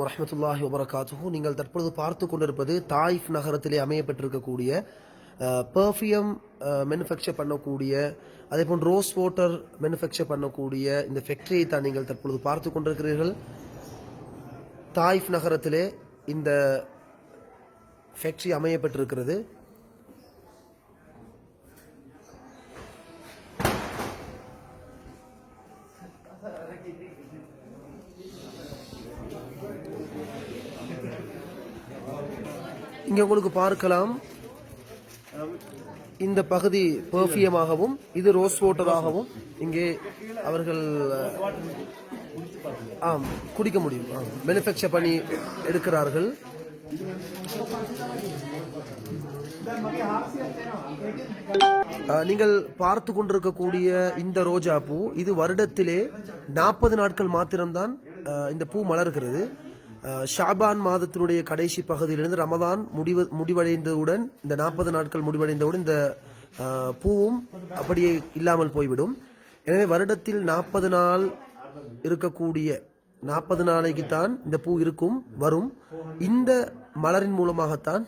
வரமத்துல்லாஹி வபரகாத்துஹூ. நீங்கள் தற்பொழுது பார்த்து கொண்டிருப்பது தாயிஃப் நகரத்திலே அமையப்பட்டிருக்கக்கூடிய பர்ஃப்யூம் மேனுஃபேக்சர் பண்ணக்கூடிய அதே போல் ரோஸ் வாட்டர் மேனுஃபேக்சர் பண்ணக்கூடிய இந்த ஃபேக்டரியை தான் நீங்கள் தற்பொழுது பார்த்து கொண்டிருக்கிறீர்கள். தாயிஃப் நகரத்திலே இந்த ஃபேக்ட்ரி அமையப்பட்டிருக்கிறது. இங்கே உங்களுக்கு பார்க்கலாம். இந்த பகுதி பெர்ஃபியமாகவும் இது ரோஸ் வாட்டராகவும் இங்கே அவர்கள் ஆம் குடிக்க முடியும். மேனுஃபேக்சர் பண்ணி எடுக்கிறார்கள். நீங்கள் பார்த்து கொண்டிருக்கக்கூடிய இந்த ரோஜா பூ இது வருடத்திலே நாற்பது நாட்கள் மாத்திரம்தான் இந்த பூ மலர்கிறது. ஷாபான் மாதத்தினுடைய கடைசி பகுதியிலிருந்து ரமதான் முடிவு முடிவடைந்தவுடன் இந்த நாற்பது நாட்கள் முடிவடைந்தவுடன் இந்த பூவும் அப்படியே இல்லாமல் போய்விடும். எனவே வருடத்தில் நாற்பது நாள் இருக்கக்கூடிய நாற்பது நாளைக்கு தான் இந்த பூ இருக்கும் வரும். இந்த மலரின் மூலமாகத்தான்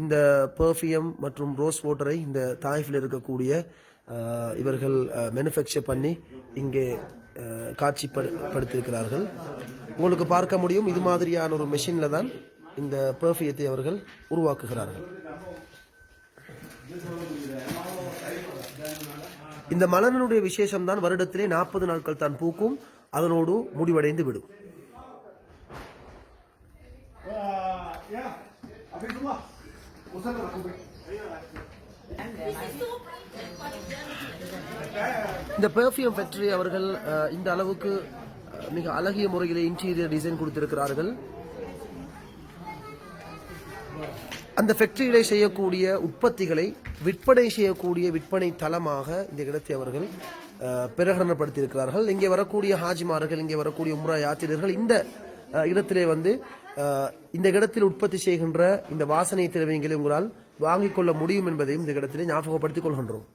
இந்த பெர்ஃபியம் மற்றும் ரோஸ் வாட்டரை இந்த தாய்ஃபில் இருக்கக்கூடிய இவர்கள் மேனுஃபேக்சர் பண்ணி இங்கே காட்சிப்படுத்தியிருக்கிறார்கள் உங்களுக்கு பார்க்க முடியும் இது மாதிரியான ஒரு மெஷினில் தான் இந்த பர்ஃபியத்தை அவர்கள் உருவாக்குகிறார்கள். இந்த மலரினுடைய விசேஷம் தான் வருடத்திலே நாற்பது நாட்கள் தான் பூக்கும் அதனோடு முடிவடைந்து விடும். இந்த பெர்ஃபியூம் ஃபேக்டரி அவர்கள் இந்த அளவுக்கு மிக அழகிய முறையில் இன்டீரியர் டிசைன் கொடுத்திருக்கிறார்கள். அந்த ஃபேக்டரியிலே செய்யக்கூடிய உற்பத்திகளை விற்பனை செய்யக்கூடிய விற்பனை தளமாக இந்த இடத்தை அவர்கள் பிரகடனப்படுத்தியிருக்கிறார்கள். இங்கே வரக்கூடிய ஹாஜிமார்கள் இங்கே வரக்கூடிய உம்ரா யாத்திரர்கள் இந்த இடத்திலே வந்து இந்த இடத்தில் உற்பத்தி செய்கின்ற இந்த வாசனை திரவியங்களை உங்களால் வாங்கிக் கொள்ள முடியும் என்பதையும் இந்த இடத்திலே ஞாபகப்படுத்திக் கொள்கின்றோம்.